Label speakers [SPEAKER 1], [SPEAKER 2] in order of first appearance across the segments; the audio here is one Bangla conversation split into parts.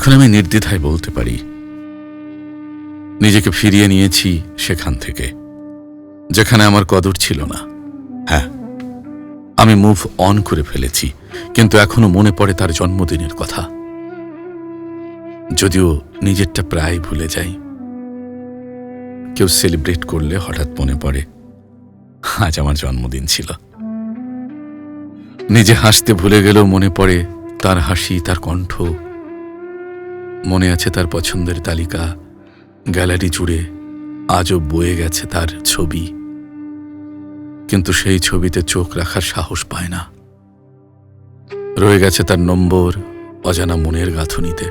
[SPEAKER 1] এখন আমি নির্দ্বিধায় বলতে পারি। নিজেকে ফিরিয়ে নিয়েছি সেখান থেকে, যেখানে আমার কদর ছিল না। হ্যাঁ আমি মুভ অন করে ফেলেছি, কিন্তু এখনও মনে পড়ে তার জন্মদিনের কথা। যদিও নিজেরটা প্রায় ভুলে যাই। কেউ সেলিব্রেট করলে হঠাৎ মনে পড়ে, আজ আমার জন্মদিন ছিল। নিজে হাসতে ভুলে গেলেও মনে পড়ে তার হাসি, তার কণ্ঠ মনে আছে তার পছন্দের তালিকা? গ্যালারি জুড়ে আজও বয়ে গেছে তার ছবি। কিন্তু সেই ছবিতে চোখ রাখার সাহস পায় না। রয়ে গেছে তার নম্বর অজানা মনের গাঁথুনিতে।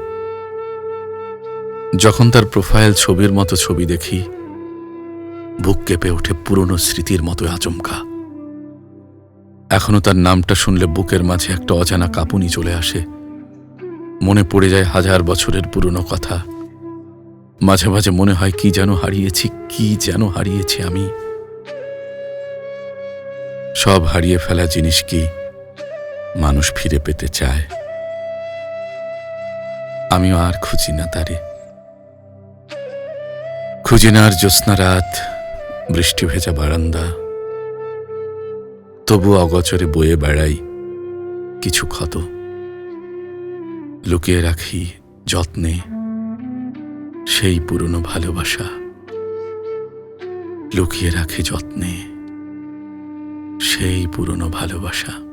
[SPEAKER 1] যখন তার প্রোফাইল ছবির মতো ছবি দেখি, বুক কেঁপে ওঠে পুরনো স্মৃতির মতো আচমকা। এখনও তার নামটা শুনলে বুকের মাঝে একটা অজানা কাঁপুনি চলে আসে। মনে পড়ে যায় হাজার বছরের পুরনো কথা। মাঝে মাঝে মনে হয় কি যেন হারিয়েছি, কি যেন হারিয়েছি আমি। সব হারিয়ে ফেলা জিনিস কি মানুষ ফিরে পেতে চায়? আমিও আর খুঁজি না তারে। খুঁজি না আর জ্যোৎস্না রাত, বৃষ্টি ভেজা বারান্দা। তবু অগচরে বয়ে বেড়াই কিছু ক্ষত। লুকিয়ে রাখি যত্নে সেই পুরনো ভালোবাসা। লুকিয়ে রাখি যত্নে সেই পুরনো ভালোবাসা।